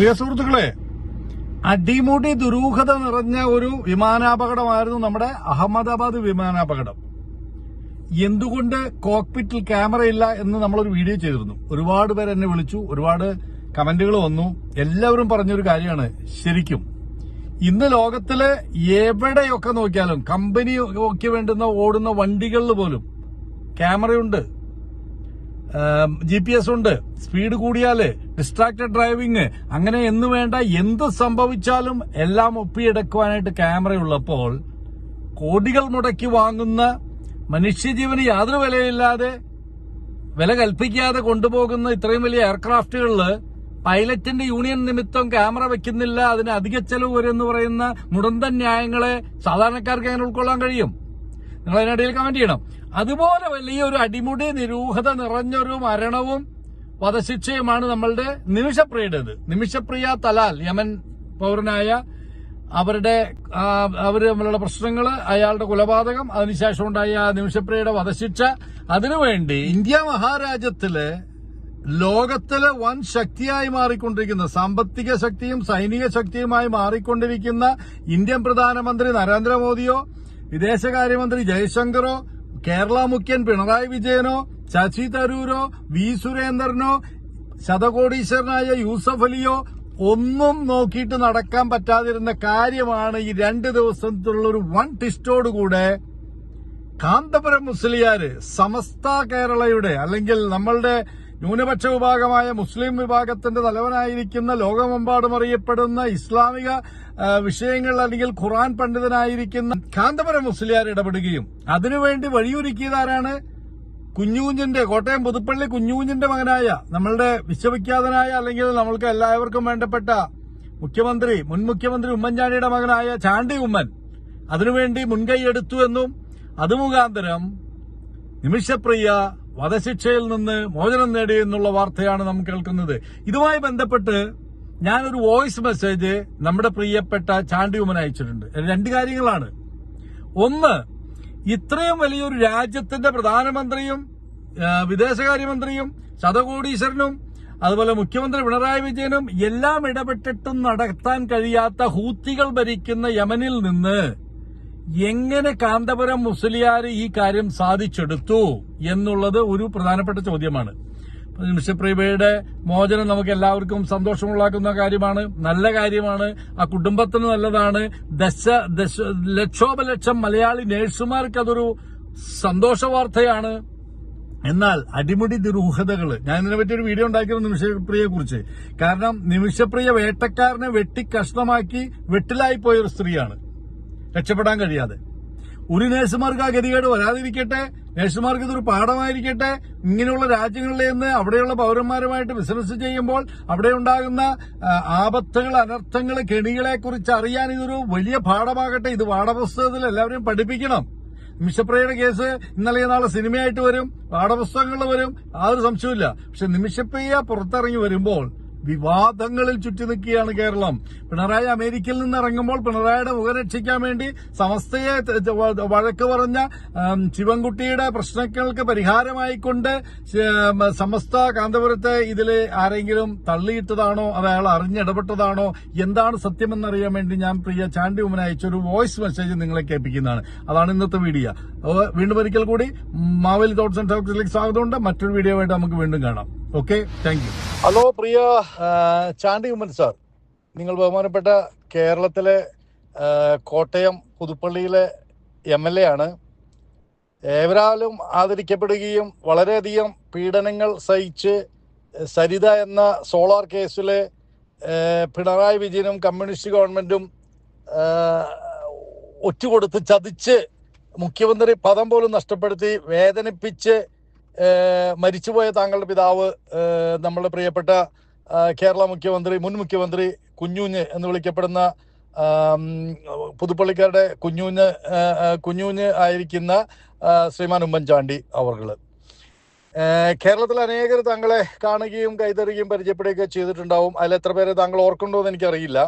പ്രിയ സുഹൃത്തുക്കളെ അടിമുടി ദുരൂഹത നിറഞ്ഞ ഒരു വിമാനാപകടമായിരുന്നു നമ്മുടെ അഹമ്മദാബാദ് വിമാനാപകടം. എന്തുകൊണ്ട് കോക്പിറ്റിൽ ക്യാമറയില്ല എന്ന് നമ്മളൊരു വീഡിയോ ചെയ്തിരുന്നു. ഒരുപാട് പേര് എന്നെ വിളിച്ചു ഒരുപാട് കമന്റുകൾ വന്നു. എല്ലാവരും പറഞ്ഞൊരു കാര്യമാണ് ശരിക്കും. ഇന്ന് ലോകത്തിൽ എവിടെയൊക്കെ നോക്കിയാലും കമ്പനിക്ക് വേണ്ടുന്ന ഓടുന്ന വണ്ടികളിൽ പോലും ക്യാമറയുണ്ട്. ജി പി എസ് ഉണ്ട്. സ്പീഡ് കൂടിയാൽ ഡിസ്ട്രാക്റ്റഡ് ഡ്രൈവിംഗ് അങ്ങനെ എന്ന് വേണ്ട എന്ത് സംഭവിച്ചാലും എല്ലാം ഒപ്പിയെടുക്കുവാനായിട്ട് ക്യാമറയുള്ളപ്പോൾ കോടികൾ മുടക്കി വാങ്ങുന്ന മനുഷ്യജീവന് യാതൊരു വിലയില്ലാതെ വില കൽപ്പിക്കാതെ കൊണ്ടുപോകുന്ന ഇത്രയും വലിയ എയർക്രാഫ്റ്റുകളിൽ പൈലറ്റിന്റെ യൂണിയൻ നിമിത്തം ക്യാമറ വെക്കുന്നില്ല അതിന് അധിക ചെലവ് വരുമെന്ന് പറയുന്ന മുടന്തൻ ന്യായങ്ങളെ സാധാരണക്കാർക്ക് അങ്ങനെ ഉൾക്കൊള്ളാൻ കഴിയും? നിങ്ങൾ അതിനിടയിൽ കമന്റ് ചെയ്യണം. അതുപോലെ വലിയൊരു അടിമുടി നിരൂഹത നിറഞ്ഞൊരു മരണവും വധശിക്ഷയുമാണ് നമ്മളുടെ നിമിഷപ്രിയയുടേത്. നിമിഷപ്രിയ തലാൽ യമൻ പൗരനായ അവരുടെ അവർ തമ്മിലുള്ള പ്രശ്നങ്ങൾ അയാളുടെ കൊലപാതകം അതിനുശേഷം ഉണ്ടായ നിമിഷപ്രിയയുടെ വധശിക്ഷ. അതിനുവേണ്ടി ഇന്ത്യ മഹാരാജ്യത്തിൽ ലോകത്തിലെ വൻ ശക്തിയായി മാറിക്കൊണ്ടിരിക്കുന്ന സാമ്പത്തിക ശക്തിയും സൈനിക ശക്തിയുമായി മാറിക്കൊണ്ടിരിക്കുന്ന ഇന്ത്യൻ പ്രധാനമന്ത്രി നരേന്ദ്രമോദിയോ വിദേശകാര്യമന്ത്രി ജയശങ്കറോ കേരള മുഖ്യൻ പിണറായി വിജയനോ ശശി തരൂരോ വി സുരേന്ദ്രനോ ശതകോടീശ്വരനായ യൂസഫ് അലിയോ ഒന്നും നോക്കിയിട്ട് നടക്കാൻ പറ്റാതിരുന്ന കാര്യമാണ് ഈ രണ്ട് ദിവസത്തിലുള്ള ഒരു വൺ ടിസ്റ്റോടുകൂടെ കാന്തപുരം മുസ്ലിയാര് സമസ്ത കേരളയുടെ അല്ലെങ്കിൽ നമ്മളുടെ ന്യൂനപക്ഷ വിഭാഗമായ മുസ്ലിം വിഭാഗത്തിന്റെ തലവനായിരിക്കുന്ന ലോകമെമ്പാടും അറിയപ്പെടുന്ന ഇസ്ലാമിക വിഷയങ്ങൾ അല്ലെങ്കിൽ ഖുറാൻ പണ്ഡിതനായിരിക്കുന്ന കാന്തപുരം മുസ്ലിയാർ ഇടപെടുകയും അതിനുവേണ്ടി വഴിയൊരുക്കിയതാരാണ്? കുഞ്ഞൂഞ്ഞിന്റെ കോട്ടയം പുതുപ്പള്ളി കുഞ്ഞൂഞ്ഞിന്റെ മകനായ നമ്മളുടെ വിശ്വവിഖ്യാതനായ അല്ലെങ്കിൽ നമ്മൾക്ക് എല്ലാവർക്കും വേണ്ടപ്പെട്ട മുഖ്യമന്ത്രി മുൻ മുഖ്യമന്ത്രി ഉമ്മൻചാണ്ടിയുടെ മകനായ ചാണ്ടി ഉമ്മൻ അതിനുവേണ്ടി മുൻകൈ എടുത്തു എന്നും അത് മുഖാന്തരം നിമിഷപ്രിയ വധശിക്ഷയിൽ നിന്ന് മോചനം നേടി എന്നുള്ള വാർത്തയാണ് നാം കേൾക്കുന്നത്. ഇതുമായി ബന്ധപ്പെട്ട് ഞാനൊരു വോയിസ് മെസ്സേജ് നമ്മുടെ പ്രിയപ്പെട്ട ചാണ്ടി ഉമ്മൻ അയച്ചിട്ടുണ്ട്. രണ്ട് കാര്യങ്ങളാണ്. ഒന്ന് ഇത്രയും വലിയൊരു രാജ്യത്തിന്റെ പ്രധാനമന്ത്രിയും വിദേശകാര്യമന്ത്രിയും ശതകോടീശ്വരനും അതുപോലെ മുഖ്യമന്ത്രി പിണറായി വിജയനും എല്ലാം ഇടപെട്ടിട്ടും നടത്താൻ കഴിയാത്ത ഹൂത്തികൾ ഭരിക്കുന്ന യമനിൽ നിന്ന് എങ്ങനെ കാന്തപുരം മുസ്ലിയാർ ഈ കാര്യം സാധിച്ചെടുത്തു എന്നുള്ളത് ഒരു പ്രധാനപ്പെട്ട ചോദ്യമാണ്. നിമിഷപ്രിയയുടെ മോചനം നമുക്ക് എല്ലാവർക്കും സന്തോഷമുള്ളാക്കുന്ന കാര്യമാണ് നല്ല കാര്യമാണ് ആ കുടുംബത്തിന് നല്ലതാണ്. ദശ ദശ ലക്ഷോപലക്ഷം മലയാളി നേഴ്സുമാർക്ക് അതൊരു സന്തോഷ വാർത്തയാണ്. എന്നാൽ അടിമുടി ദുരൂഹതകൾ ഞാൻ ഇതിനെ പറ്റി ഒരു വീഡിയോ ഉണ്ടാക്കിയത് നിമിഷപ്രിയയെ കുറിച്ച് കാരണം നിമിഷപ്രിയ വേട്ടക്കാരനെ വെട്ടി കഷ്ണമാക്കി വെട്ടിലായി പോയ ഒരു സ്ത്രീയാണ്. രക്ഷപ്പെടാൻ കഴിയാതെ. ഒരു നേഴ്സുമാർക്ക് ആ ഗതികേട് വരാതിരിക്കട്ടെ നേഴ്സുമാർക്ക് ഇതൊരു പാഠമായിരിക്കട്ടെ ഇങ്ങനെയുള്ള രാജ്യങ്ങളിൽ നിന്ന് അവിടെയുള്ള പൗരന്മാരുമായിട്ട് ബിസിനസ് ചെയ്യുമ്പോൾ അവിടെ ഉണ്ടാകുന്ന ആ, ആപത്തുകൾ അനർത്ഥങ്ങൾ കെണികളെ കുറിച്ച് അറിയാൻ ഇതൊരു വലിയ പാഠമാകട്ടെ. ഇത് പാഠപുസ്തകത്തിൽ എല്ലാവരെയും പഠിപ്പിക്കണം. നിമിഷപ്രിയയുടെ കേസ് ഇന്നലെ നാളെ സിനിമയായിട്ട് വരും പാഠപുസ്തകങ്ങളിൽ വരും യാതൊരു സംശയമില്ല പക്ഷെ നിമിഷപ്രിയ പുറത്തിറങ്ങി വരുമ്പോൾ വിവാദങ്ങളിൽ ചുറ്റി നിൽക്കുകയാണ് കേരളം. പിണറായി അമേരിക്കയിൽ നിന്ന് ഇറങ്ങുമ്പോൾ പിണറായിയുടെ മുഖം രക്ഷിക്കാൻ വേണ്ടി സമസ്തയെ വഴക്ക് പറഞ്ഞ ശിവൻകുട്ടിയുടെ പ്രശ്നങ്ങൾക്ക് പരിഹാരമായിക്കൊണ്ട് സമസ്ത കാന്തപുരത്തെ ഇതിൽ ആരെങ്കിലും തള്ളിയിട്ടതാണോ? അത് അയാൾ അറിഞ്ഞിടപെട്ടതാണോ? എന്താണ് സത്യമെന്നറിയാൻ വേണ്ടി ഞാൻ പ്രിയ ചാണ്ടി ഉമ്മൻ അയച്ചൊരു വോയിസ് മെസ്സേജ് നിങ്ങളെ കേൾപ്പിക്കുന്നതാണ്. അതാണ് ഇന്നത്തെ വീഡിയോ. വീണ്ടും ഒരിക്കൽ കൂടി മാവേലി തോട്ട്സ് ആൻഡ് ടോക്സിലേക്ക് സ്വാഗതമുണ്ട്. മറ്റൊരു വീഡിയോ ആയിട്ട് നമുക്ക് വീണ്ടും കാണാം. Okay thank you hello Priya Chandy Oommen sir നിങ്ങൾ ബഹുമാനപ്പെട്ട കേരളത്തിലെ കോട്ടയം പുതുപ്പള്ളിയിലെ എം എൽ എ ആണ്. ഏവരാലും ആദരിക്കപ്പെടുകയും വളരെയധികം പീഡനങ്ങൾ സഹിച്ച് സരിത എന്ന സോളാർ കേസിലെ ആ, പിണറായി വിജയനും കമ്മ്യൂണിസ്റ്റ് ഗവൺമെന്റും ആ, ഒറ്റുകൊടുത്ത് ചതിച്ച് മുഖ്യമന്ത്രി പദം പോലും നഷ്ടപ്പെടുത്തി വേദനിപ്പിച്ച് മരിച്ചുപോയ താങ്കളുടെ പിതാവ് നമ്മളുടെ പ്രിയപ്പെട്ട കേരള മുഖ്യമന്ത്രി മുൻ മുഖ്യമന്ത്രി കുഞ്ഞൂഞ്ഞ് എന്ന് വിളിക്കപ്പെടുന്ന പുതുപ്പള്ളിക്കാരുടെ കുഞ്ഞൂഞ്ഞ് കുഞ്ഞൂഞ്ഞ് ആയിരിക്കുന്ന ശ്രീമാൻ ഉമ്മൻചാണ്ടി അവർകൾ കേരളത്തിൽ അനേകർ താങ്കളെ കാണുകയും കൈതറുകയും പരിചയപ്പെടുകയൊക്കെ ചെയ്തിട്ടുണ്ടാവും. അതിൽ എത്ര പേരെ താങ്കൾ ഓർക്കുന്നുണ്ടോ എന്ന് എനിക്കറിയില്ല.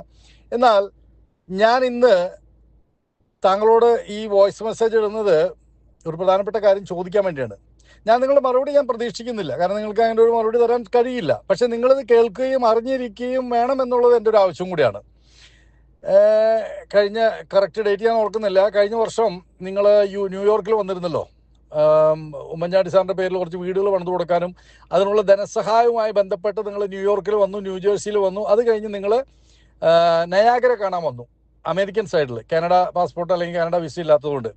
എന്നാൽ ഞാൻ ഇന്ന് താങ്കളോട് ഈ വോയിസ് മെസ്സേജ് ഇടുന്നത് ഒരു പ്രധാനപ്പെട്ട കാര്യം ചോദിക്കാൻ വേണ്ടിയാണ്. ഞാൻ നിങ്ങളുടെ മറുപടി ഞാൻ പ്രതീക്ഷിക്കുന്നില്ല. കാരണം നിങ്ങൾക്ക് അങ്ങനെ ഒരു മറുപടി തരാൻ കഴിയില്ല. പക്ഷെ നിങ്ങളിത് കേൾക്കുകയും അറിഞ്ഞിരിക്കുകയും വേണം എന്നുള്ളത് എന്റെ ഒരു ആവശ്യം കൂടിയാണ്. കഴിഞ്ഞ കറക്റ്റ് ഡേറ്റ് ഞാൻ ഓർക്കുന്നില്ല. കഴിഞ്ഞ വർഷം നിങ്ങൾ യു ന്യൂയോർക്കിൽ വന്നിരുന്നല്ലോ. ഉമ്മൻചാണ്ടി സാറിന്റെ പേരിൽ കുറച്ച് വീടുകൾ പണിതു കൊടുക്കാനും അതിനുള്ള ധനസഹായവുമായി ബന്ധപ്പെട്ട് നിങ്ങൾ ന്യൂയോർക്കിൽ വന്നു ന്യൂജേഴ്സിയിൽ വന്നു. അത് കഴിഞ്ഞ് നിങ്ങൾ നയാഗര കാണാൻ വന്നു. അമേരിക്കൻ സൈഡിൽ. കാനഡ പാസ്പോർട്ട് അല്ലെങ്കിൽ കാനഡ വിസ ഇല്ലാത്തതുകൊണ്ട്.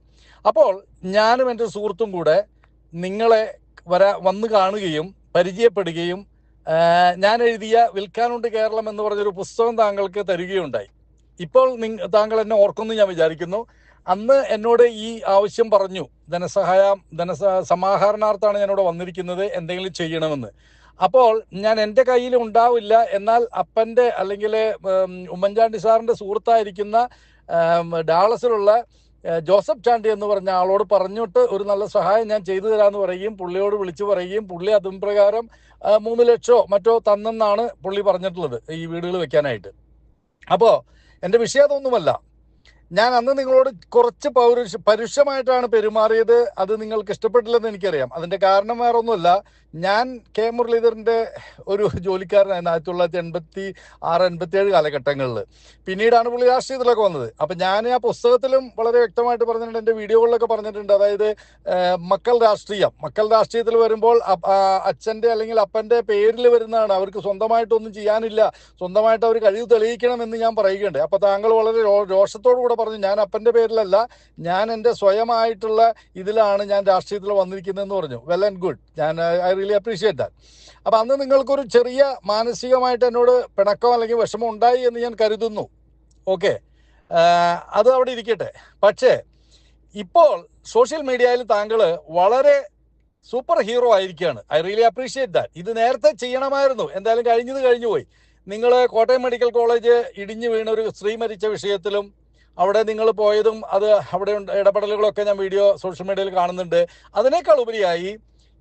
അപ്പോൾ ഞാനും എന്റെ സുഹൃത്തും കൂടെ നിങ്ങളെ വരാ വന്ന് കാണുകയും പരിചയപ്പെടുകയും ഞാൻ എഴുതിയ വിൽക്കാനുണ്ട് കേരളം എന്ന് പറഞ്ഞൊരു പുസ്തകം താങ്കൾക്ക് തരികയുണ്ടായി. ഇപ്പോൾ താങ്കൾ എന്നെ ഓർക്കുന്നു ഞാൻ വിചാരിക്കുന്നു. അന്ന് എന്നോട് ഈ ആവശ്യം പറഞ്ഞു. ധനസഹായ ധനസ സമാഹരണാർത്ഥമാണ് ഞാനിവിടെ വന്നിരിക്കുന്നത് എന്തെങ്കിലും ചെയ്യണമെന്ന്. അപ്പോൾ ഞാൻ എന്റെ കയ്യിൽ ഉണ്ടാവില്ല എന്നാൽ അപ്പന്റെ അല്ലെങ്കിൽ ഉമ്മൻചാണ്ടി സാറിന്റെ സുഹൃത്തായിരിക്കുന്ന ഡാളസിലുള്ള ജോസഫ് ചാണ്ടി എന്ന് പറഞ്ഞ ആളോട് പറഞ്ഞിട്ട് ഒരു നല്ല സഹായം ഞാൻ ചെയ്തു തരാമെന്ന് പറയുകയും പുള്ളിയോട് വിളിച്ചു പറയുകയും പുള്ളി അതും പ്രകാരം മൂന്ന് ലക്ഷമോ മറ്റോ തന്നെന്നാണ് പുള്ളി പറഞ്ഞിട്ടുള്ളത് ഈ വീടുകൾ വെക്കാനായിട്ട്. അപ്പോൾ എന്റെ വിഷയം അതൊന്നുമല്ല. ഞാൻ അന്ന് നിങ്ങളോട് കുറച്ച് പൗരുഷ പരുഷമായിട്ടാണ് പെരുമാറിയത്. അത് നിങ്ങൾക്ക് ഇഷ്ടപ്പെട്ടില്ലെന്ന് എനിക്കറിയാം. അതിന്റെ കാരണം വേറെ ഒന്നുമല്ല ഞാൻ കെ മുരളീധരന്റെ ഒരു ജോലിക്കാരനായിരുന്നു ആയിരത്തി തൊള്ളായിരത്തി എൺപത്തി ആറ് എൺപത്തി ഏഴ് കാലഘട്ടങ്ങളിൽ. പിന്നീടാണ് പുള്ളി രാഷ്ട്രീയത്തിലൊക്കെ വന്നത്. അപ്പൊ ഞാൻ ആ പുസ്തകത്തിലും വളരെ വ്യക്തമായിട്ട് പറഞ്ഞിട്ടുണ്ട്. എന്റെ വീഡിയോകളിലൊക്കെ പറഞ്ഞിട്ടുണ്ട്. അതായത് മക്കൾ രാഷ്ട്രീയം. മക്കൾ രാഷ്ട്രീയത്തിൽ വരുമ്പോൾ അച്ഛന്റെ അല്ലെങ്കിൽ അപ്പന്റെ പേരിൽ വരുന്നതാണ്. അവർക്ക് സ്വന്തമായിട്ടൊന്നും ചെയ്യാനില്ല. സ്വന്തമായിട്ട് അവർ കഴിവ് തെളിയിക്കണം എന്ന് ഞാൻ പറയുകയുണ്ട് അപ്പോൾ താങ്കൾ വളരെ രോഷത്തോടു പറഞ്ഞു ഞാൻ അപ്പന്റെ പേരിലല്ല ഞാൻ എന്റെ സ്വയമായിട്ടുള്ള ഇതിലാണ് ഞാൻ രാഷ്ട്രീയത്തിൽ വന്നിരിക്കുന്നതെന്ന് പറഞ്ഞു. വെൽ ആൻഡ് ഗുഡ് ഞാൻ ഐ റിയലി അപ്രീഷിയേറ്റ് ദാറ്റ് അപ്പം അന്ന് നിങ്ങൾക്കൊരു ചെറിയ മാനസികമായിട്ട് എന്നോട് പിണക്കം അല്ലെങ്കിൽ വിഷമം ഉണ്ടായി എന്ന് ഞാൻ കരുതുന്നു. ഓക്കെ അത് അവിടെ ഇരിക്കട്ടെ. പക്ഷേ ഇപ്പോൾ സോഷ്യൽ മീഡിയയിൽ താങ്കൾ വളരെ സൂപ്പർ ഹീറോ ആയിരിക്കുകയാണ്. ഐ റിയലി അപ്രീഷിയേറ്റ് ദാറ്റ് ഇത് നേരത്തെ ചെയ്യണമായിരുന്നു. എന്തായാലും കഴിഞ്ഞത് കഴിഞ്ഞു പോയി നിങ്ങൾ കോട്ടയം മെഡിക്കൽ കോളേജ് ഇടിഞ്ഞു വീണ ഒരു സ്ത്രീ മരിച്ച വിഷയത്തിലും അവിടെ നിങ്ങൾ പോയതും അത് അവിടെ ഇടപെടലുകളൊക്കെ ഞാൻ വീഡിയോ സോഷ്യൽ മീഡിയയിൽ കാണുന്നുണ്ട്. അതിനേക്കാൾ ഉപരിയായി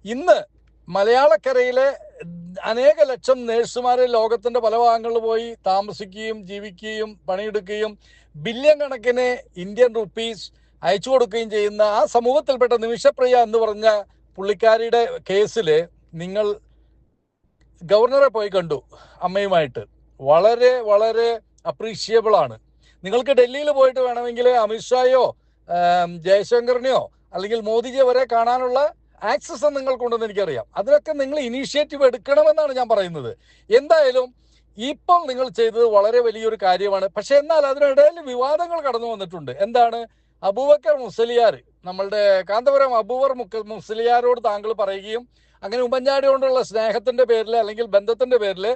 ഇന്ന് മലയാളക്കരയിലെ അനേക ലക്ഷം നേഴ്സുമാരെ ലോകത്തിന്റെ പല ഭാഗങ്ങളിൽ പോയി താമസിക്കുകയും ജീവിക്കുകയും പണിയെടുക്കുകയും ബില്യൺ കണക്കിന് ഇന്ത്യൻ റുപ്പീസ് അയച്ചു കൊടുക്കുകയും ചെയ്യുന്ന ആ സമൂഹത്തിൽപ്പെട്ട നിമിഷപ്രിയ എന്ന് പറഞ്ഞ പുള്ളിക്കാരിയുടെ കേസിൽ നിങ്ങൾ ഗവർണറെ പോയി കണ്ടു അമ്മയുമായിട്ട്. വളരെ വളരെ അപ്രീഷിയബിൾ ആണ്. നിങ്ങൾക്ക് ഡൽഹിയിൽ പോയിട്ട് വേണമെങ്കിൽ അമിത്ഷായോ ജയശങ്കറിനെയോ അല്ലെങ്കിൽ മോദിജിയെ വരെ കാണാനുള്ള ആക്സസ് നിങ്ങൾക്കുണ്ടെന്ന് എനിക്കറിയാം. അതിനൊക്കെ നിങ്ങൾ ഇനീഷ്യേറ്റീവ് എടുക്കണമെന്നാണ് ഞാൻ പറയുന്നത്. എന്തായാലും ഇപ്പം നിങ്ങൾ ചെയ്തത് വളരെ വലിയൊരു കാര്യമാണ്. പക്ഷെ എന്നാൽ അതിനിടയിൽ വിവാദങ്ങൾ കടന്നു വന്നിട്ടുണ്ട്. എന്താണ്? അബൂബക്കർ മുസലിയാർ നമ്മളുടെ കാന്തപുരം അബൂബർ മുക്ക മുസലിയാരോട് താങ്കൾ പറയുകയും അങ്ങനെ ഉമ്മൻചാടി കൊണ്ടുള്ള സ്നേഹത്തിന്റെ പേരിൽ അല്ലെങ്കിൽ ബന്ധത്തിന്റെ പേരിൽ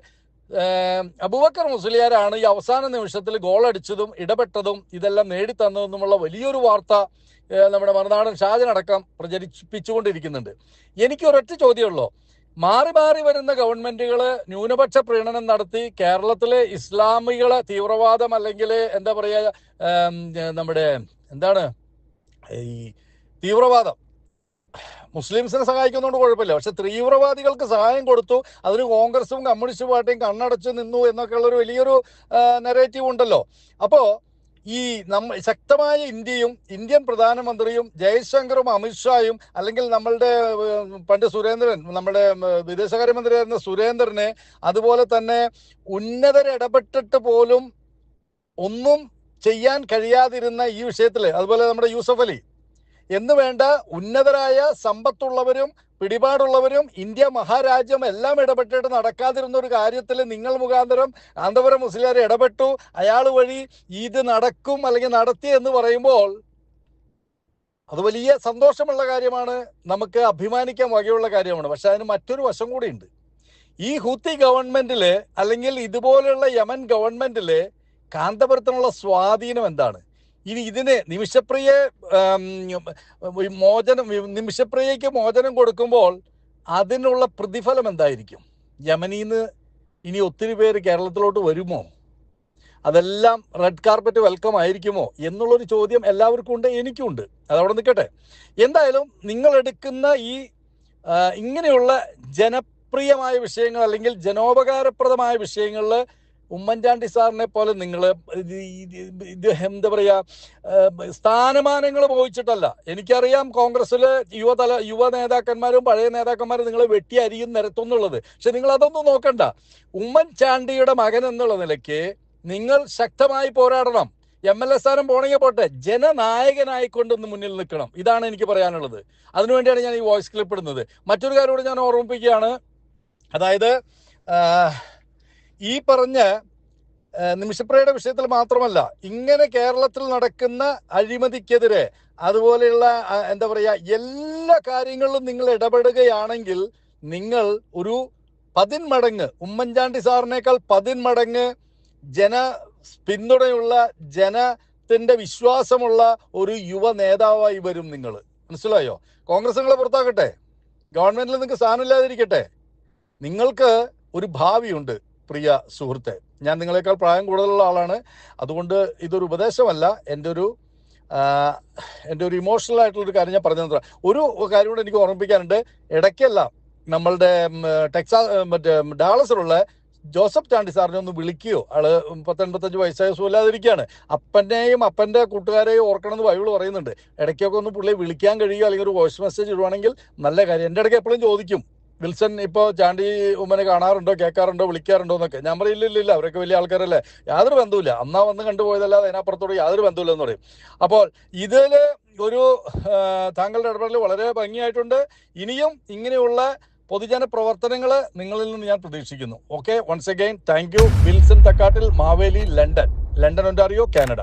അബൂബക്കർ മുസ്ലിയാരാണ് ഈ അവസാന നിമിഷത്തിൽ ഗോൾ അടിച്ചതും ഇടപെട്ടതും ഇതെല്ലാം നേടിത്തന്നതെന്നുമുള്ള വലിയൊരു വാർത്ത നമ്മുടെ മറുനാടൻ ഷാജനടക്കം പ്രചരിപ്പിച്ചുകൊണ്ടിരിക്കുന്നുണ്ട്. എനിക്ക് ഒരൊറ്റ ചോദ്യമുള്ളൂ. മാറി മാറി വരുന്ന ഗവൺമെന്റുകൾ ന്യൂനപക്ഷ പ്രീണനം നടത്തി കേരളത്തിലെ ഇസ്ലാമികളെ തീവ്രവാദം അല്ലെങ്കിൽ എന്താ പറയുക നമ്മുടെ എന്താണ് ഈ തീവ്രവാദം മുസ്ലിംസിനെ സഹായിക്കുന്നതുകൊണ്ട് കുഴപ്പമില്ല. പക്ഷെ തീവ്രവാദികൾക്ക് സഹായം കൊടുത്തു. അതിന് കോൺഗ്രസും കമ്മ്യൂണിസ്റ്റ് പാർട്ടിയും കണ്ണടച്ചു നിന്നു എന്നൊക്കെയുള്ള ഒരു വലിയൊരു നെറേറ്റീവ് ഉണ്ടല്ലോ. അപ്പോൾ ഈ നമ്മ ശക്തമായ ഇന്ത്യയും ഇന്ത്യൻ പ്രധാനമന്ത്രിയും ജയശങ്കറും അമിത്ഷായും അല്ലെങ്കിൽ നമ്മളുടെ പണ്ട് സുരേന്ദ്രൻ നമ്മുടെ വിദേശകാര്യമന്ത്രിയായിരുന്ന സുരേന്ദ്രനെ അതുപോലെ തന്നെ ഉന്നതരിടപെട്ടിട്ട് പോലും ഒന്നും ചെയ്യാൻ കഴിയാതിരുന്ന ഈ വിഷയത്തിൽ അതുപോലെ നമ്മുടെ യൂസഫ് അലി എന്ന് വേണ്ട ഉന്നതരായ സമ്പത്തുള്ളവരും പിടിപാടുള്ളവരും ഇന്ത്യ മഹാരാജ്യം എല്ലാം ഇടപെട്ടിട്ട് നടക്കാതിരുന്ന ഒരു കാര്യത്തിൽ നിങ്ങൾ മുഖാന്തരം കാന്തപുരം മുസ്ലിയാർ ഇടപെട്ടു. അയാൾ വഴി ഇത് നടക്കും അല്ലെങ്കിൽ നടത്തി എന്ന് പറയുമ്പോൾ അത് വലിയ സന്തോഷമുള്ള കാര്യമാണ്. നമുക്ക് അഭിമാനിക്കാൻ വകയുള്ള കാര്യമാണ്. പക്ഷെ അതിന് മറ്റൊരു വശം കൂടിയുണ്ട്. ഈ ഹൂത്തി ഗവൺമെന്റിൽ അല്ലെങ്കിൽ ഇതുപോലെയുള്ള യമൻ ഗവൺമെന്റിൽ കാന്തപുരത്തിനുള്ള സ്വാധീനം എന്താണ്? ഇനി ഇതിന് നിമിഷപ്രിയെ മോചനം നിമിഷപ്രിയയ്ക്ക് മോചനം കൊടുക്കുമ്പോൾ അതിനുള്ള പ്രതിഫലം എന്തായിരിക്കും? യമനിന്ന് ഇനി ഒത്തിരി പേര് കേരളത്തിലോട്ട് വരുമോ? അതെല്ലാം റെഡ് കാർപ്പറ്റ് വെൽക്കം ആയിരിക്കുമോ എന്നുള്ളൊരു ചോദ്യം എല്ലാവർക്കും ഉണ്ട് എനിക്കും ഉണ്ട് അതവിടെ നിൽക്കട്ടെ. എന്തായാലും നിങ്ങൾ എടുക്കുന്ന ഈ ഇങ്ങനെയുള്ള ജനപ്രിയമായ വിഷയങ്ങൾ അല്ലെങ്കിൽ ജനോപകാരപ്രദമായ വിഷയങ്ങളിൽ ഉമ്മൻചാണ്ടി സാറിനെ പോലെ നിങ്ങൾ ഇത് എന്താ പറയുക സ്ഥാനമാനങ്ങൾ പോയിച്ചിട്ടല്ല എനിക്കറിയാം കോൺഗ്രസ്സിൽ യുവതല യുവ നേതാക്കന്മാരും പഴയ നേതാക്കന്മാരും നിങ്ങളെ വെട്ടി അരിയും നിരത്തുന്നുള്ളത്. പക്ഷെ നിങ്ങൾ അതൊന്നും നോക്കണ്ട. ഉമ്മൻചാണ്ടിയുടെ മകൻ എന്നുള്ള നിലയ്ക്ക് നിങ്ങൾ ശക്തമായി പോരാടണം. എം എൽ എ സ്ഥാനം പോണെങ്കിൽ പോട്ടെ ജനനായകനായിക്കൊണ്ടൊന്ന് മുന്നിൽ നിൽക്കണം. ഇതാണ് എനിക്ക് പറയാനുള്ളത്. അതിനുവേണ്ടിയാണ് ഞാൻ ഈ വോയിസ് ക്ലിപ്പ് ഇടുന്നത്. മറ്റൊരു കാര്യം കൂടി ഞാൻ ഓർമ്മിപ്പിക്കുകയാണ്. അതായത് ഈ പറഞ്ഞ നിമിഷപ്രയുടെ വിഷയത്തിൽ മാത്രമല്ല ഇങ്ങനെ കേരളത്തിൽ നടക്കുന്ന അഴിമതിക്കെതിരെ അതുപോലെയുള്ള എന്താ പറയുക എല്ലാ കാര്യങ്ങളിലും നിങ്ങൾ ഇടപെടുകയാണെങ്കിൽ നിങ്ങൾ ഒരു പതിന്മടങ്ങ് ഉമ്മൻചാണ്ടി സാറിനേക്കാൾ പതിന്മടങ്ങ് ജന പിന്തുണയുള്ള ജനത്തിന്റെ വിശ്വാസമുള്ള ഒരു യുവ നേതാവായി വരും നിങ്ങൾ. മനസ്സിലായോ? കോൺഗ്രസ് നിങ്ങളെ പുറത്താക്കട്ടെ. ഗവൺമെന്റിൽ നിങ്ങൾക്ക് സ്ഥാനമില്ലാതിരിക്കട്ടെ. നിങ്ങൾക്ക് ഒരു ഭാവിയുണ്ട്. പ്രിയ സുഹൃത്തെ. ഞാൻ നിങ്ങളെക്കാൾ പ്രായം കൂടുതലുള്ള ആളാണ്. അതുകൊണ്ട് ഇതൊരു ഉപദേശമല്ല. എന്റെ ഒരു എന്റെ ഒരു ഇമോഷണൽ ആയിട്ടുള്ളൊരു കാര്യം ഞാൻ പറഞ്ഞു തന്നെ ഒരു കാര്യം കൂടെ എനിക്ക് ഓർമ്മിപ്പിക്കാനുണ്ട്. ഇടയ്ക്കല്ല നമ്മളുടെ ടെക്സാ മറ്റേ ഡാളസിലുള്ള ജോസഫ് ചാണ്ടി സാറിനെ ഒന്ന് വിളിക്കുകയോ ആൾ പത്തൊൻപത്തഞ്ച് വയസ്സായ സുഖമില്ലാതിരിക്കുകയാണ് അപ്പനെയും അപ്പന്റെ കൂട്ടുകാരെയും ഓർക്കണം എന്ന് ബൈബിൾ പറയുന്നുണ്ട്. ഇടയ്ക്കൊക്കെ ഒന്ന് പുള്ളിയെ വിളിക്കാൻ കഴിയുക അല്ലെങ്കിൽ ഒരു വോയിസ് മെസ്സേജ് ഇടുവാണെങ്കിൽ നല്ല കാര്യം. എന്റെ ഇടയ്ക്ക് എപ്പോഴും ചോദിക്കും. വിൽസൺ ഇപ്പോൾ ചാണ്ടി ഉമ്മനെ കാണാറുണ്ടോ കേൾക്കാറുണ്ടോ വിളിക്കാറുണ്ടോ എന്നൊക്കെ. ഞാൻ പറയില്ല ഇല്ല ഇല്ല അവരൊക്കെ വലിയ ആൾക്കാരല്ലേ. യാതൊരു ബന്ധവുമില്ല. അന്നാ വന്ന് കണ്ടുപോയതല്ലാതെ അതിനപ്പുറത്തോട് യാതൊരു ബന്ധമില്ല എന്ന് പറയും. അപ്പോൾ ഇതിൽ ഒരു താങ്കളുടെ ഇടപെടൽ വളരെ ഭംഗിയായിട്ടുണ്ട്. ഇനിയും ഇങ്ങനെയുള്ള പൊതുജന പ്രവർത്തനങ്ങൾ നിങ്ങളിൽ നിന്ന് ഞാൻ പ്രതീക്ഷിക്കുന്നു. Okay? Once again thank you Wilson Thakkattil Maveli London. London Ontario Canada.